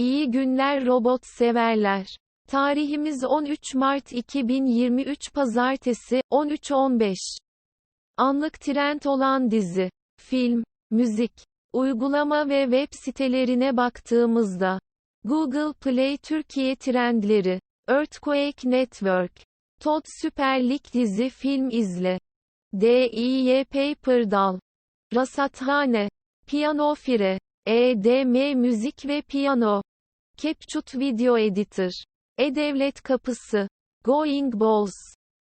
İyi günler robot severler. Tarihimiz 13 Mart 2023 Pazartesi, 13.15. Anlık trend olan dizi, film, müzik, uygulama ve web sitelerine baktığımızda, Google Play Türkiye trendleri, Earthquake Network, Todd Süper Lig dizi film izle, DİY Paper Dal, Rasathane, Piyano Fire, EDM Müzik ve Piyano, CapCut Video Editor, E-Devlet Kapısı, Going Balls,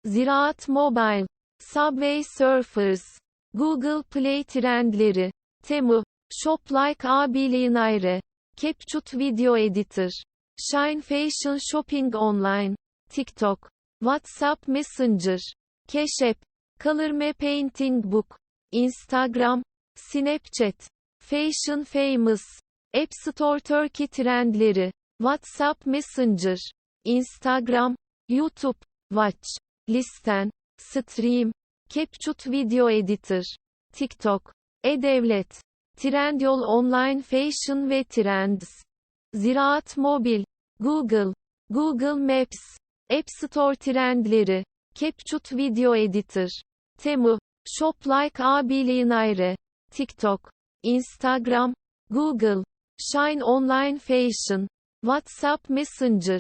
Ziraat Mobile, Subway Surfers, Google Play Trendleri, Temu, Shop Like A Billionaire, CapCut Video Editor, Shine Fashion Shopping Online, TikTok, WhatsApp Messenger, Cash App, Color Painting Book, Instagram, Snapchat, Fashion Famous, App Store Turkey trendleri, WhatsApp Messenger, Instagram, YouTube, Watch, Listen, Stream, CapCut Video Editor, TikTok, E-Devlet, Trendyol Online Fashion ve Trends, Ziraat Mobil, Google, Google Maps, App Store trendleri, CapCut Video Editor, Temu, Shop Like A Billionaire, TikTok, Instagram, Google, Shine Online Fashion, WhatsApp Messenger,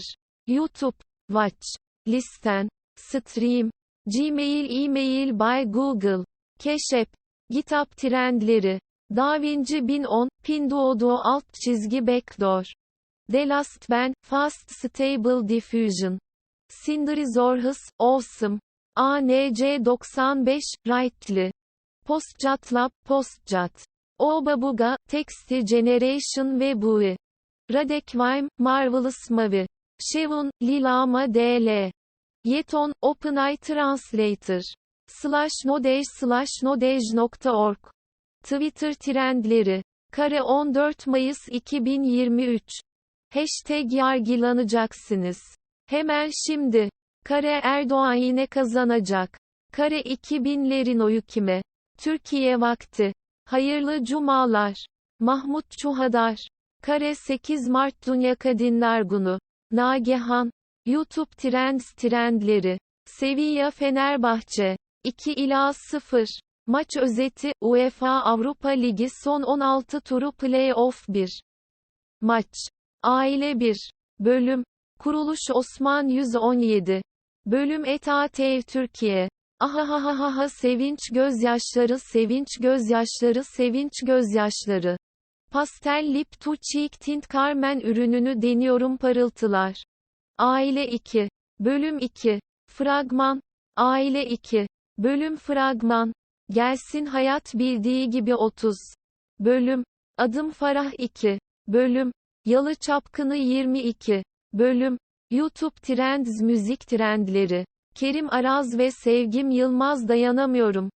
YouTube, Watch, Listen, Stream, Gmail E-mail by Google, App, GitHub trendleri, DaVinci 1010, Pinduoduo alt çizgi backdoor. The Last Ben, Fast Stable Diffusion. Cinderizorhus, Awesome. ANC95, Rightly. PostJatlab, PostJat. Obabuga, Texti Generation ve Bui. Radekvime, Marvelous Mavi. Shevun, Lilama DL. Yeton, OpenAI Translator. Slash Nodej slash nodej.org. Twitter trendleri. Kare 14 Mayıs 2023. Hashtag yargılanacaksınız. Hemen şimdi. Kare Erdoğan yine kazanacak. Kare 2000'lerin oyu kime? Türkiye vakti. Hayırlı cumalar. Mahmut Çuhadar. Kare 8 Mart Dünya Kadınlar Günü. Nagihan. YouTube Trends trendleri. Sevilla Fenerbahçe. 2 ila 0. Maç özeti, UEFA Avrupa Ligi son 16 turu Play-off 1. Maç. Aile 1. Bölüm. Kuruluş Osman 117. Bölüm ETA-TV Türkiye. Ahahahaha sevinç gözyaşları sevinç gözyaşları sevinç gözyaşları. Pastel lip to cheek tint Carmen ürününü deniyorum parıltılar. Aile 2. Bölüm 2. Fragman. Aile 2. Bölüm fragman. Gelsin hayat bildiği gibi 30. Bölüm. Adım Farah 2. Bölüm. Yalı Çapkını 22. Bölüm. YouTube Trends Müzik Trendleri. Kerim Araz ve Sevgim Yılmaz dayanamıyorum.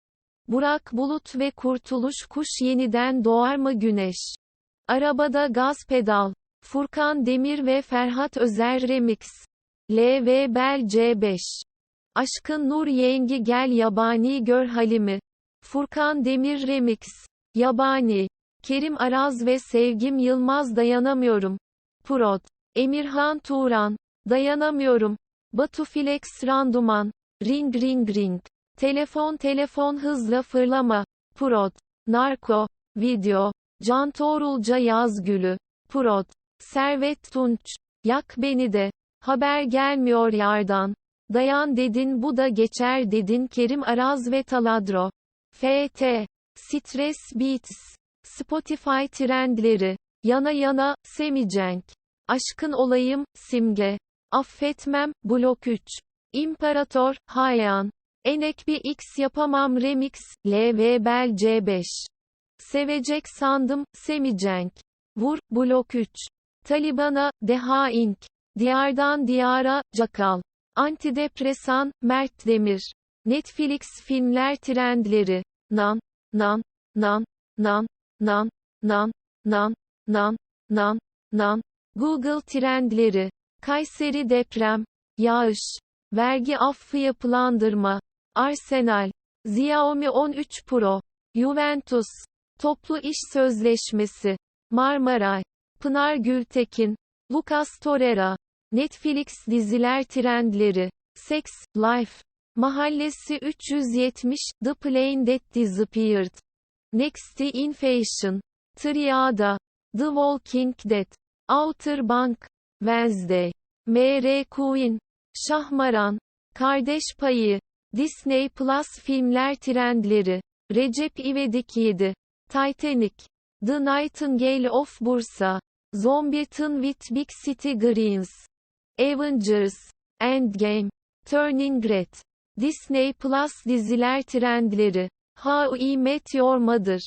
Burak Bulut ve Kurtuluş Kuş yeniden doğar mı güneş? Arabada gaz pedal. Furkan Demir ve Ferhat Özer Remix. LV Bel C5. Aşkın Nur Yengi Gel Yabani Gör Halimi. Furkan Demir Remix. Yabani. Kerim Araz ve Sevgim Yılmaz Dayanamıyorum. Prod. Emirhan Turan. Dayanamıyorum. Batu Flex Randuman. Ring ring ring. Telefon telefon hızla fırlama. Prod. Narko. Video. Can Toğrulca Yazgülü. Prod. Servet Tunç. Yak beni de. Haber gelmiyor yardan. Dayan dedin bu da geçer dedin Kerim Araz ve Taladro. FT. Stres Beats. Spotify trendleri. Yana yana, Semicenk. Aşkın olayım, Simge. Affetmem, Blok 3. İmparator, Hayan. Enek bir X yapamam remix, LV Bel C5. Sevecek sandım, Semicenk. Vur, Blok 3. Taliban'a, Deha Inc. Diyardan Diyara, Cakal. Antidepresan, Mert Demir. Netflix filmler trendleri. Nan, nan, nan, nan, nan, nan, nan, nan, nan, nan. Google trendleri. Kayseri deprem. Yağış. Vergi affı yapılandırma. Arsenal. Xiaomi 13 Pro. Juventus. Toplu iş sözleşmesi. Marmaray. Pınar Gültekin. Lucas Torreira. Netflix diziler trendleri. Sex, Life. Mahallesi 370, The Plane That Disappeared. Next in Fashion. Triada. The Walking Dead. Outer Bank. Wednesday. M.R. Queen. Şahmaran. Kardeş Payı. Disney Plus filmler trendleri. Recep İvedik 7. Titanic. The Nightingale of Bursa. Zombiet'in with Big City Greens. Avengers. Endgame. Turning Red. Disney Plus diziler trendleri. How I Met Your Mother.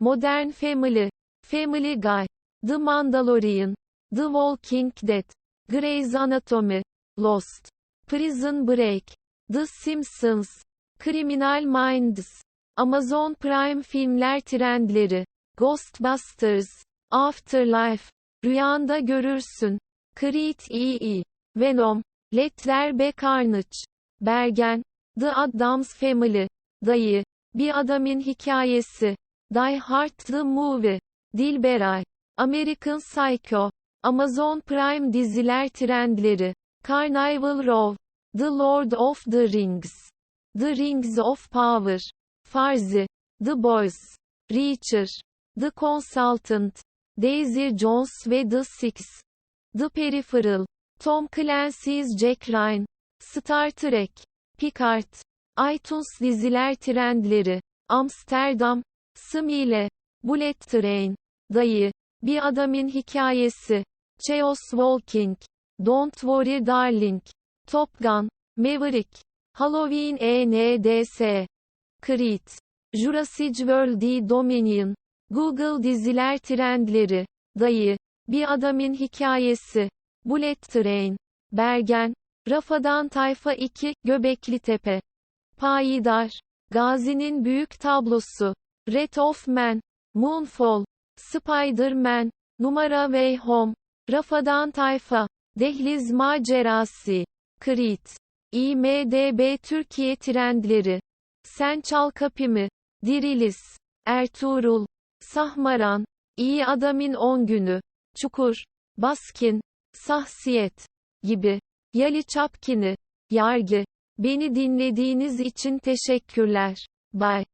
Modern Family. Family Guy. The Mandalorian. The Walking Dead. Grey's Anatomy. Lost. Prison Break. The Simpsons. Criminal Minds. Amazon Prime filmler trendleri. Ghostbusters. Afterlife. Rüyanda görürsün. Creed II. Venom. Let There Be Carnage. Bergen. The Addams Family. Dayı. Bir adamın hikayesi. Die Hard the Movie. Dilberay. American Psycho. Amazon Prime diziler trendleri. Carnival Row. The Lord of the Rings. The Rings of Power. Farzi. The Boys. Reacher. The Consultant. Daisy Jones ve The Six. The Peripheral. Tom Clancy's Jack Ryan. Star Trek. Picard. iTunes diziler trendleri. Amsterdam. Smile. Bullet Train. Dayı. Bir adamın hikayesi. Chaos Walking. Don't Worry Darling. Top Gun. Maverick. Halloween ENDS. Creed. Jurassic World Dominion. Google diziler trendleri. Dayı. Bir adamın hikayesi. Bullet Train. Bergen. Rafadan Tayfa 2, Göbekli Tepe. Payidar. Gazi'nin büyük tablosu. Red of Man. Moonfall. Spider-Man. Numara Way Home. Rafadan Tayfa. Dehliz Macerası. Creed. IMDB Türkiye Trendleri. Sen Çal Kapımı. Dirilis. Ertuğrul. Sahmaran. İyi Adamın 10 Günü. Çukur. Baskin. Sahsiyet. Gibi. Yali Çapkini. Yargı. Beni dinlediğiniz için teşekkürler. Bye.